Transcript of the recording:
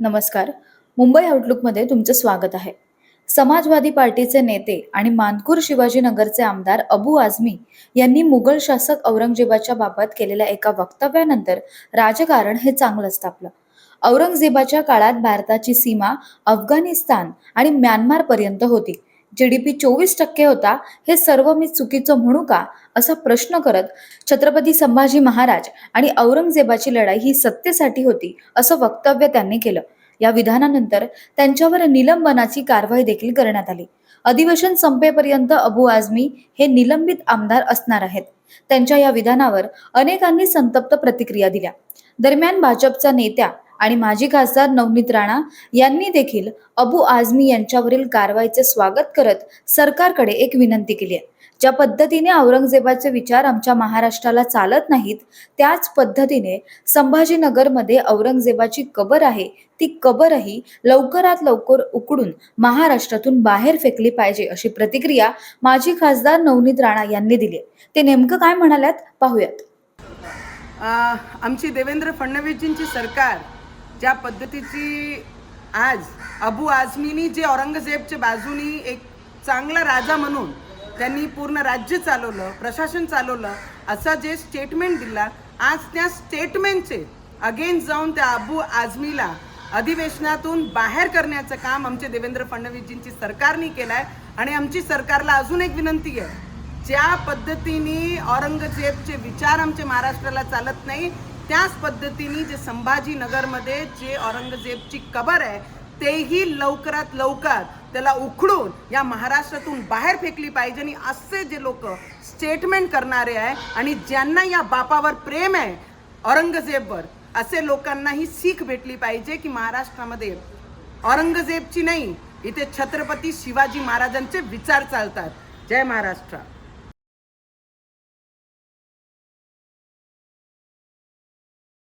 नमस्कार. मुंबई आउटलुकमध्ये तुमचं स्वागत आहे. समाजवादी पार्टीचे नेते आणि मानकूर शिवाजीनगरचे आमदार अबू आझमी यांनी मुघल शासक औरंगजेबाच्या बाबत केलेल्या एका वक्तव्यानंतर राजकारण हे चांगलंच तापलं. औरंगजेबाच्या काळात भारताची सीमा अफगाणिस्तान आणि म्यानमार पर्यंत जीडीपी चोवीस टक्के होता हे सर्व मी चुकीचं म्हणू का? असा प्रश्न करत छत्रपती संभाजी महाराज आणि औरंगजेबाची लढाई ही सत्तेसाठी होती असं वक्तव्य त्यांनी केलं. या विधानानंतर त्यांच्यावर निलंबनाची कारवाई देखील करण्यात आली. अधिवेशन संपेपर्यंत अबू आझमी हे निलंबित आमदार असणार आहेत. त्यांच्या या विधानावर अनेकांनी संतप्त प्रतिक्रिया दिल्या. दरम्यान भाजपच्या नेत्या आणि माजी खासदार नवनीत राणा यांनी देखील अबू आझमी यांच्यावरील कारवाईचे स्वागत करत सरकारकडे एक विनंती केली आहे. ज्या पद्धतीने औरंगजेबाचे विचार आमच्या महाराष्ट्राला चालत नाहीत त्याच पद्धतीने संभाजीनगरमध्ये औरंगजेबाची कबर आहे ती कबरही लवकरात लवकर उकडून महाराष्ट्रातून बाहेर फेकली पाहिजे अशी प्रतिक्रिया माजी खासदार नवनीत राणा यांनी दिली ते नेमकं काय म्हणाल्यात? पाहूयात. आमची देवेंद्र फडणवीसजींची सरकार ज्या पद्धतीची आज अबू आझमीनी जे औरंगजेबच्या बाजूनी एक चांगला राजा म्हणून त्यांनी पूर्ण राज्य चालवलं प्रशासन चालवलं असं जे स्टेटमेंट दिला आज त्या स्टेटमेंटचे अगेन्स्ट जाऊन त्या अबू आझमीला अधिवेशनातून बाहेर करण्याचं काम आमचे देवेंद्र फडणवीसजींची सरकारने केलं आहे आणि आमची सरकारला अजून एक विनंती आहे ज्या पद्धतीने औरंगजेबचे विचार आमच्या महाराष्ट्राला चालत नाही त्याच पद्धतीने जे संभाजीनगरमध्ये जे औरंगजेबची कबर आहे तेही लवकरात लवकर त्याला उखडून या महाराष्ट्रातून बाहेर फेकली पाहिजे आणि असे जे लोक स्टेटमेंट करणारे आहे आणि ज्यांना या बापावर प्रेम आहे औरंगजेबवर असे लोकांना ही सीख भेटली पाहिजे की महाराष्ट्रामध्ये औरंगजेबची नाही इथे छत्रपती शिवाजी महाराजांचे विचार चालतात. जय महाराष्ट्र.